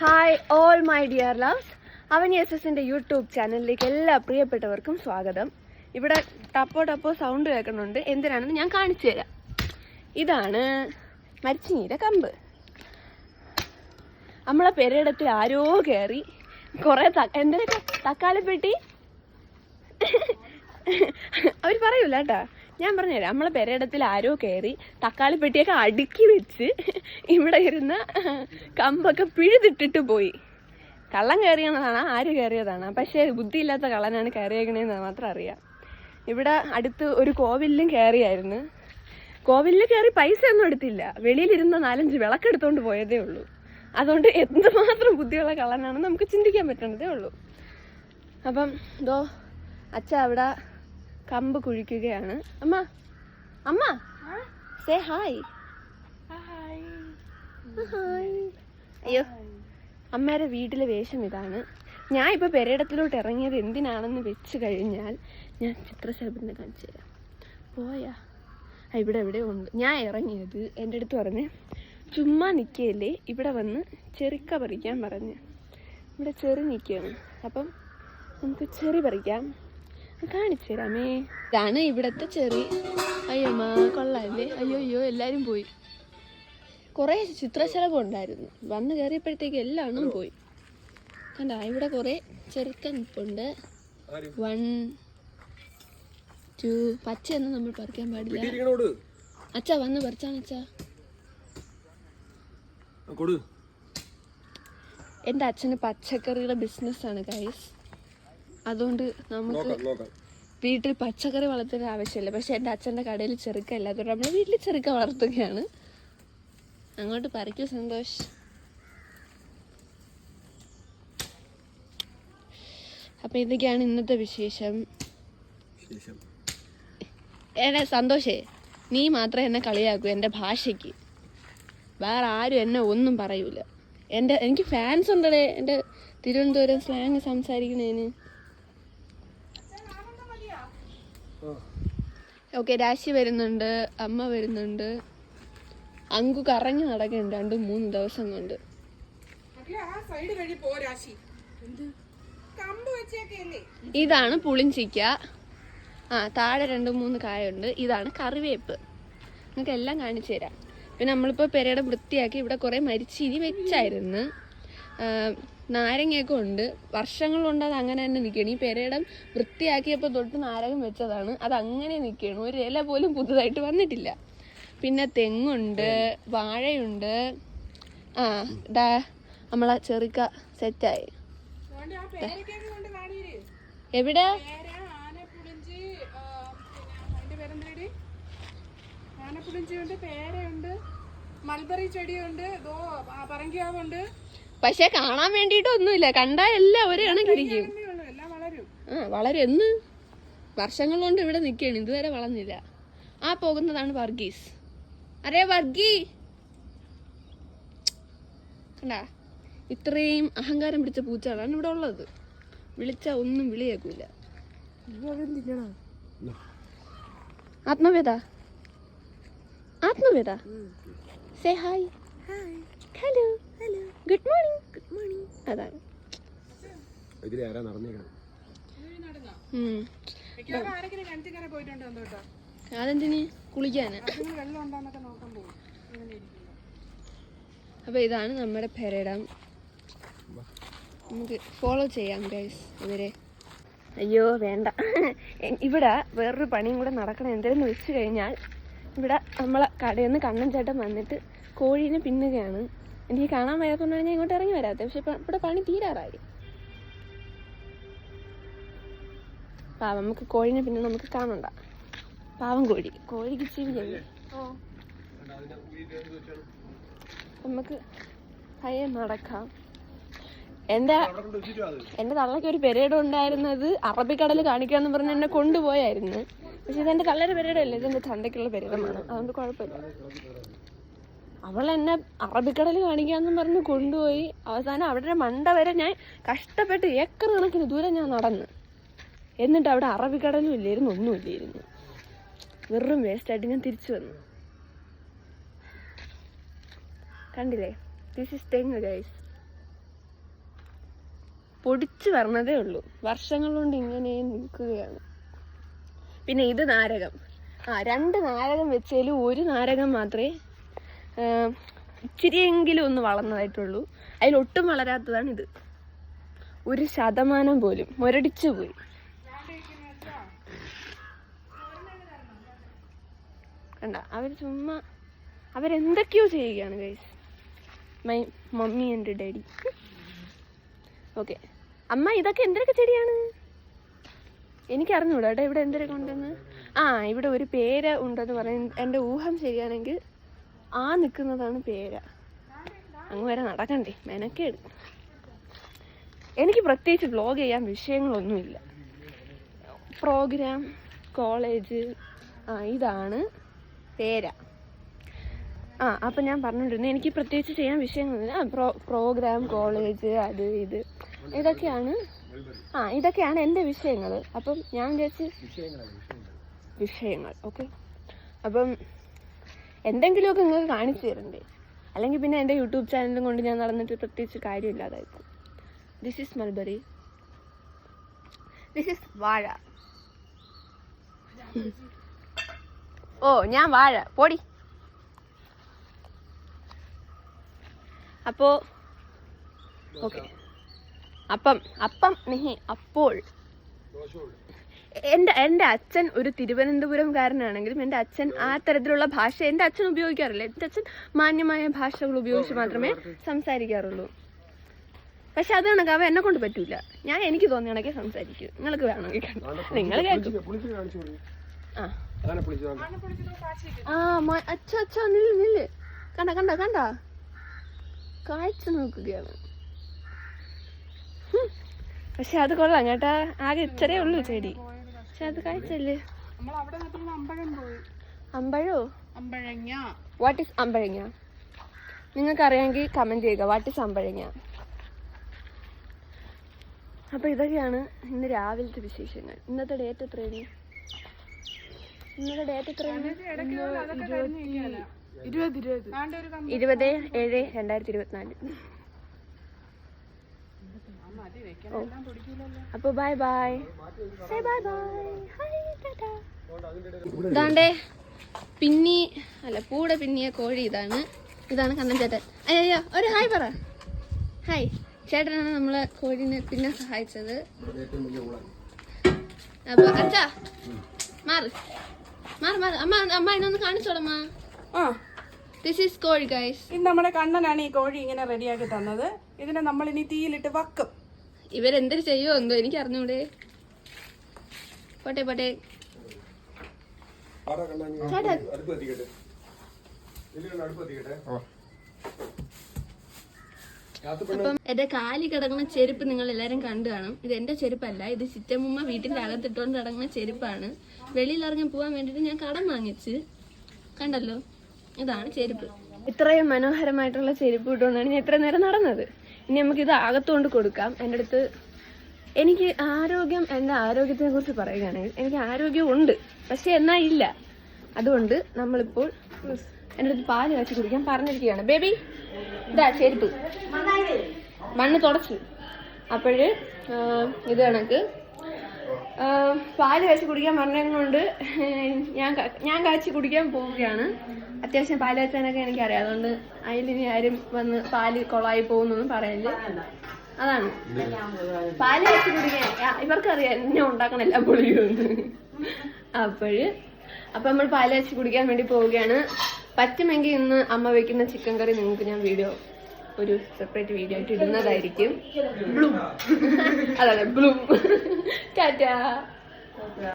Hi all my dear loves അവൻ S എസിന്റെ YouTube ചാനലിലേക്ക് എല്ലാ പ്രിയപ്പെട്ടവർക്കും സ്വാഗതം. ഇവിടെ ടപ്പോ ടപ്പോ സൗണ്ട് കേൾക്കുന്നുണ്ട്. എന്തിനാണെന്ന് ഞാൻ കാണിച്ചു തരാം. ഇതാണ് മരിച്ചിനീരെ കമ്പ്. നമ്മളെ പെരയിടത്തിൽ ആരോ കയറി കുറേ ത എന്തിനൊക്കെ? തക്കാളിപ്പെട്ടി? അവർ പറയൂല കേട്ടാ. ഞാൻ പറഞ്ഞുതരാം നമ്മളെ പെരയിടത്തിൽ ആരോ കയറി തക്കാളി പെട്ടിയൊക്കെ അടുക്കി വെച്ച് ഇവിടെ ഇരുന്ന കമ്പൊക്കെ പിഴുതിട്ടിട്ട് പോയി. കള്ളൻ കയറിയെന്നതാണ് ആര് കയറിയതാണ്. പക്ഷേ ബുദ്ധിയില്ലാത്ത കള്ളനാണ് കയറിയേക്കണേന്ന് മാത്രം അറിയാം. ഇവിടെ അടുത്ത് ഒരു കോവിലും കയറിയായിരുന്നു. കോവിലിൽ കയറി പൈസ ഒന്നും എടുത്തില്ല. വെളിയിലിരുന്ന നാലഞ്ച് വിളക്കെടുത്തോണ്ട് പോയതേ ഉള്ളൂ. അതുകൊണ്ട് എന്തുമാത്രം ബുദ്ധിയുള്ള കള്ളനാണെന്ന് നമുക്ക് ചിന്തിക്കാൻ പറ്റണതേ ഉള്ളൂ. അപ്പം ഇതോ അച്ഛ അവിടെ കമ്പ് കുഴിക്കുകയാണ്. അമ്മ അമ്മ സേ ഹായ് ഹായ് അയ്യോ അമ്മയുടെ വീട്ടിലെ വേഷം ഇതാണ്. ഞാൻ ഇപ്പോൾ പെരയിടത്തിലോട്ട് ഇറങ്ങിയത് എന്തിനാണെന്ന് വെച്ച് കഴിഞ്ഞാൽ ഞാൻ ചിത്രശലഭത്തിനെ കാണിച്ചു തരാം. പോയാ. ഇവിടെ എവിടെ ഉണ്ട്. ഞാൻ ഇറങ്ങിയത് എന്റെ അടുത്ത് പറഞ്ഞ് ചുമ്മാ നിൽക്കുകയല്ലേ ഇവിടെ വന്ന് ചെറുക്ക പറിക്കാൻ പറഞ്ഞ്. ഇവിടെ ചെറി നിൽക്കുകയാണ്. അപ്പം നമുക്ക് ചെറി പറിക്കാം. കാണിച്ചു തരാമേ. ഇതാണ് ഇവിടത്തെ ചെറി. അയ്യമ്മ കൊള്ളാല്ലേ? അയ്യോ അയ്യോ എല്ലാവരും പോയി. കുറേ ചിത്രശലഭം ഉണ്ടായിരുന്നു വന്ന് കയറിയപ്പോഴത്തേക്ക് എല്ലാം പോയി. കണ്ട ഇവിടെ കുറേ ചെറുക്കൻ ഇപ്പുണ്ട് വൺ ടു എന്ന് നമ്മൾ പറിക്കാൻ പാടില്ല. അച്ഛ വന്ന് പറിച്ചാണ് അച്ഛാ. കൊടു. എന്റെ അച്ഛന് പച്ചക്കറിയുടെ ബിസിനസ് ആണ് ഗൈസ് അതുകൊണ്ട് നമുക്ക് വീട്ടിൽ പച്ചക്കറി വളർത്തേണ്ട ആവശ്യമില്ല. പക്ഷെ എന്റെ അച്ഛന്റെ കടയിൽ ചെറുക്ക അതുകൊണ്ട് നമ്മൾ വീട്ടിൽ ചെറുക്ക വളർത്തുകയാണ്. അങ്ങോട്ട് പറിക്കൂ സന്തോഷ്. അപ്പം ഇതൊക്കെയാണ് ഇന്നത്തെ വിശേഷം? ശേഷം എന്നെ സന്തോഷേ നീ മാത്രമേ എന്നെ കളിയാക്കൂ എന്റെ ഭാഷയ്ക്ക്. വേറെ ആരും എന്നെ ഒന്നും പറയൂല. എന്റെ എനിക്ക് ഫാൻസ് ഉണ്ടടേ. എന്റെ തിരുവനന്തപുരം സ്ലാങ് സംസാരിക്കണേന് ഓക്കെ രാശി വരുന്നുണ്ട് അമ്മ വരുന്നുണ്ട്. അങ്കു കറങ്ങി നടക്കുന്നുണ്ട് രണ്ടും മൂന്ന് ദിവസം കൊണ്ട്. ഇതാണ് പുളിഞ്ചിക്ക. ആ താഴെ രണ്ട് മൂന്ന് കായുണ്ട്. ഇതാണ് കറിവേപ്പ്. നിങ്ങൾക്ക് എല്ലാം കാണിച്ചു തരാം. പിന്നെ നമ്മളിപ്പോൾ പെരയുടെ വൃത്തിയാക്കി ഇവിടെ കുറേ മരിച്ചിരി വെച്ചായിരുന്നു. നാരങ്ങയൊക്കെ ഉണ്ട്. വർഷങ്ങൾ കൊണ്ട് അത് അങ്ങനെ തന്നെ നിൽക്കുകയാണ്. ഈ പെരയിടം വൃത്തിയാക്കിയപ്പോൾ തൊട്ട് നാരകം വെച്ചതാണ്. അത് അങ്ങനെ നിൽക്കുകയാണ്. ഒരു ഇല പോലും പുതുതായിട്ട് വന്നിട്ടില്ല. പിന്നെ തെങ്ങുണ്ട് വാഴയുണ്ട്. ആ ഇതാ നമ്മളെ ചെറുക്ക സെറ്റായി. എവിടെ? പേര ആനപ്പുളിഞ്ചി പിന്നെ അതിന്റെ പേരെന്തേടി? ഉണ്ട് പേരയുണ്ട് മൽബറി ചെടിയുണ്ട് പറങ്കിയാവുണ്ട്. പക്ഷെ കാണാൻ വേണ്ടിയിട്ടൊന്നുമില്ല. കണ്ടാൽ എല്ലാം ഒരേ കണക്കിരിക്കും ആ വളരെ എന്ന്? വർഷങ്ങൾ കൊണ്ട് ഇവിടെ നിൽക്കുകയാണ്. ഇതുവരെ വളർന്നില്ല. ആ പോകുന്നതാണ് വർഗീസ്. അരേ വർഗീ! കണ്ടാ? ഇത്രയും അഹങ്കാരം പിടിച്ച പൂച്ചകളാണ് ഇവിടെ ഉള്ളത്. വിളിച്ച ഒന്നും വിളിയേക്കൂല. Athmaveda? Athmaveda? Say hi hello hello good morning good morning അതാണ്. അതെന്തിന്? കുളിക്കാന് അപ്പോൾ ഇതാണ് നമ്മുടെ പെരടം. നമുക്ക് ഫോളോ ചെയ്യാം ഗൈസ് ഇവരെ. അയ്യോ വേണ്ട. ഇവിടെ വേറൊരു പണിയും കൂടെ നടക്കണം. എന്തെങ്കിലും വെച്ച് കഴിഞ്ഞാൽ ഇവിടെ നമ്മളെ കടയിൽ നിന്ന് കണ്ണൻ ചേട്ടൻ വന്നിട്ട് കോഴീനെ പിന്നുകയാണ്. എനിക്ക് കാണാൻ വയ്യാത്തതുകൊണ്ടാണ് ഞാൻ ഇങ്ങോട്ട് ഇറങ്ങി വരാത്തത്. പക്ഷെ ഇവിടെ പണി തീരാറായി. പാവം നമുക്ക് കോഴിനെ പിന്നെ നമുക്ക് കാണണ്ട. പാവം കോഴി. കോഴിക്ക് ചെയ്യും നമുക്ക് പയ്യെ നടക്കാം. എന്റെ എന്റെ തള്ളയ്ക്ക് ഒരു പെരേഡ് ഉണ്ടായിരുന്നത് അറബിക്കടൽ കാണിക്കാന്ന് പറഞ്ഞ് എന്നെ കൊണ്ടുപോയായിരുന്നു. പക്ഷെ ഇതെന്റെ തള്ളയുടെ പെരേഡല്ല ഇതെന്റെ തണ്ടയ്ക്കുള്ള പെരേഡമാണ് അതുകൊണ്ട് കുഴപ്പമില്ല. അവൾ എന്നെ അറബിക്കടൽ കാണിക്കാന്ന് പറഞ്ഞ് കൊണ്ടുപോയി. അവസാനം അവിടെ മണ്ട വരെ ഞാൻ കഷ്ടപ്പെട്ട് ഏക്കർ കണക്കിന് ദൂരം ഞാൻ നടന്ന്. എന്നിട്ട് അവിടെ അറബിക്കടലും ഇല്ലായിരുന്നു ഒന്നും ഇല്ലായിരുന്നു വെറും വേസ്റ്റായിട്ട് ഞാൻ തിരിച്ചു വന്നു. കണ്ടില്ലേ? ദിസ് ഇസ് തെങ്ങ് ഗൈസ് പൊടിച്ചു വരണതേ ഉള്ളൂ. വർഷങ്ങൾ കൊണ്ട് ഇങ്ങനെ നിൽക്കുകയാണ്. പിന്നെ ഇത് നാരകം. ആ രണ്ട് നാരകം വെച്ചതിൽ ഒരു നാരകം മാത്രമേ ഇച്ചിരിയെങ്കിലും ഒന്ന് വളർന്നതായിട്ടുള്ളൂ. അതിലൊട്ടും വളരാത്തതാണ് ഇത്. ഒരു ശതമാനം പോലും മുരടിച്ചു പോയി. കണ്ട അവർ ചുമ്മാ അവരെന്തൊക്കെയോ ചെയ്യുകയാണ് guys my mummy and daddy okay അമ്മ ഇതൊക്കെ എന്തൊക്കെ ചെടിയാണ്? എനിക്കറിഞ്ഞൂടാ കേട്ടോ ഇവിടെ എന്തൊക്കെ ഉണ്ടെന്ന്. ആ ഇവിടെ ഒരു പേര് ഉണ്ടെന്ന് പറയും എന്റെ ഊഹം ശരിയാണെങ്കിൽ ആ നിൽക്കുന്നതാണ് പേര. അങ്ങ് വരെ നടക്കണ്ടേ? മെനക്കേട്. എനിക്ക് പ്രത്യേകിച്ച് വ്ലോഗ് ചെയ്യാൻ വിഷയങ്ങളൊന്നുമില്ല. പ്രോഗ്രാം കോളേജ് ആ ഇതാണ് പേര. ആ അപ്പം ഞാൻ പറഞ്ഞിട്ടുണ്ട് എനിക്ക് പ്രത്യേകിച്ച് ചെയ്യാൻ വിഷയങ്ങളൊന്നുമില്ല. ആ പ്രോ പ്രോഗ്രാം കോളേജ് അത് ഇത്. ഇതൊക്കെയാണ് ആ ഇതൊക്കെയാണ് എന്റെ വിഷയങ്ങൾ അപ്പം ഞാൻ വിചാരിച്ച് വിഷയങ്ങൾ ഓക്കെ അപ്പം എന്തെങ്കിലുമൊക്കെ നിങ്ങൾക്ക് കാണിച്ചു തരണ്ടേ? അല്ലെങ്കിൽ പിന്നെ എന്റെ യൂട്യൂബ് ചാനലും കൊണ്ട് ഞാൻ നടന്നിട്ട് പ്രത്യേകിച്ച് കാര്യമില്ലാതായിരിക്കും this is mulberry this is വാഴ. ഓ ഞാൻ വാഴ. പോടി. അപ്പോ ഓക്കെ. അപ്പം അപ്പം മെഹി അപ്പോൾ. എന്റെ എന്റെ അച്ഛൻ ഒരു തിരുവനന്തപുരംകാരനാണെങ്കിലും എന്റെ അച്ഛൻ ആ തരത്തിലുള്ള ഭാഷ എന്റെ അച്ഛൻ ഉപയോഗിക്കാറില്ല. എന്റെ അച്ഛൻ മാന്യമായ ഭാഷകൾ ഉപയോഗിച്ച് മാത്രമേ സംസാരിക്കാറുള്ളൂ. പക്ഷെ അത് കണക്ക് അവ എന്നെ കൊണ്ട് പറ്റൂല. ഞാൻ എനിക്ക് തോന്നിയ കണക്കെ സംസാരിക്കൂ. നിങ്ങൾക്ക് വേണമെങ്കിൽ. നിങ്ങൾ കേൾക്കും. ആ. ആ അച്ഛ അച്ഛ നില്ല് നില്ല്. കണ്ട കണ്ട കണ്ട. കാഴ്ച നോക്കുകയാണ്. പക്ഷെ അത് കൊള്ളാം കേട്ടാ. ആകെ ഇച്ചരേ ഉള്ളൂ ചെടി. അത് കഴിച്ചല്ലേ? അമ്പഴം വാട്ട് ഈസ് അമ്പഴങ്ങ. നിങ്ങൾക്ക് അറിയാമെങ്കിൽ കമന്റ് ചെയ്യുക. വാട്ട് ഈസ് അമ്പഴങ്ങ? അപ്പൊ ഇതൊക്കെയാണ് ഇന്ന് രാവിലത്തെ വിശേഷങ്ങൾ. ഇന്നത്തെ ഡേറ്റ് എത്രയാണ്? ഇന്നത്തെ ഡേറ്റ് എത്രയാണ്? ഇരുപത് ഏഴ് രണ്ടായിരത്തി ഇരുപത്തിനാല്. അപ്പോൾ bye bye bye bye bye ഇതാണ്ടേ പിന്നി അല്ല പൂടെ പിന്നിയ കോഴി ഇതാണ്. ഇതാണ് കണ്ണൻ ചേട്ടൻ. അയ്യോ അയ്യോ ഒരു ഹായ് പറ. ഹായ് ചേട്ടനാണ് നമ്മളെ കോഴിനെ പിന്നെ സഹായിച്ചത്. അപ്പൊ അച്ഛാ മാറ്. മാറ് മാറ്. അമ്മ അമ്മ എന്നൊന്ന് കാണിച്ചോളമ്മ. ആ. ദിസ് ഈസ് കോഴി ഗൈസ് ഇത് നമ്മുടെ കണ്ണനാണ് ഈ കോഴി ഇങ്ങനെ റെഡിയാക്കി തന്നത്. ഇതിനെ നമ്മൾ ഇനി തീയിലിട്ട് വക്കും. ഇവരെന്തൊരു ചെയ്യുമോ എന്തോ എനിക്ക് അറിഞ്ഞൂടെ പോട്ടെ. പോട്ടെ അപ്പം എന്റെ കാലി കിടങ്ങുന്ന ചെരുപ്പ് നിങ്ങൾ എല്ലാരും കണ്ടു കാണും. ഇത് എന്റെ ചെരുപ്പല്ല. ഇത് ചിറ്റമ്മ വീട്ടിന്റെ അകത്തിട്ടുകൊണ്ട് കിടങ്ങുന്ന ചെരുപ്പാണ്. വെളിയിൽ ഇറങ്ങി പോവാൻ വേണ്ടിട്ട് ഞാൻ കടം വാങ്ങിച്ച്. കണ്ടല്ലോ? ഇതാണ് ചെരുപ്പ്. ഇത്രയും മനോഹരമായിട്ടുള്ള ചെരുപ്പ് ഇട്ടുകൊണ്ടാണ് ഞാൻ ഇത്ര നേരം നടന്നത്. ഇനി നമുക്ക് ഇത് അകത്തുകൊണ്ട് കൊടുക്കാം. എന്റെ അടുത്ത് എനിക്ക് ആരോഗ്യം എന്റെ ആരോഗ്യത്തിനെ കുറിച്ച് പറയുകയാണെങ്കിൽ എനിക്ക് ആരോഗ്യമുണ്ട് പക്ഷെ എന്നാ ഇല്ല. അതുകൊണ്ട് നമ്മളിപ്പോൾ എന്റെ അടുത്ത് പാൽ കാച്ചി കുടിക്കാൻ പറഞ്ഞിരിക്കുകയാണ്. ബേബി ഇതാ ചെരുപ്പ്. മണ്ണ് തുടച്ചു. അപ്പോഴ് ഇത് കണക്ക് പാൽ കാച്ചി കുടിക്കാൻ പറഞ്ഞതുകൊണ്ട് ഞാൻ ഞാൻ കാച്ചി കുടിക്കാൻ പോവുകയാണ്. അത്യാവശ്യം പാൽ കാച്ചാനൊക്കെ എനിക്കറിയാം. അതുകൊണ്ട് അതിലിനി ആരും വന്ന് പാൽ കൊളായി പോകുന്നൊന്നും പറയൽ അതാണ്. പാൽ കാച്ചി കുടിക്കാൻ ഇവർക്കറിയാം എന്നെ ഉണ്ടാക്കണ എല്ലാം പൊളിയുമെന്ന് അപ്പോഴ് അപ്പൊ നമ്മൾ പാൽ കാച്ചി കുടിക്കാൻ വേണ്ടി പോവുകയാണ്. പറ്റുമെങ്കിൽ ഇന്ന് അമ്മ വെക്കുന്ന ചിക്കൻ കറി നിങ്ങൾക്ക് ഞാൻ വീഡിയോ ഒരു സെപ്പറേറ്റ് വീഡിയോ ആയിട്ട് ഇടുന്നതായിരിക്കും. ബ്ലൂം അതാണ് ബ്ലൂം ടാറ്റാ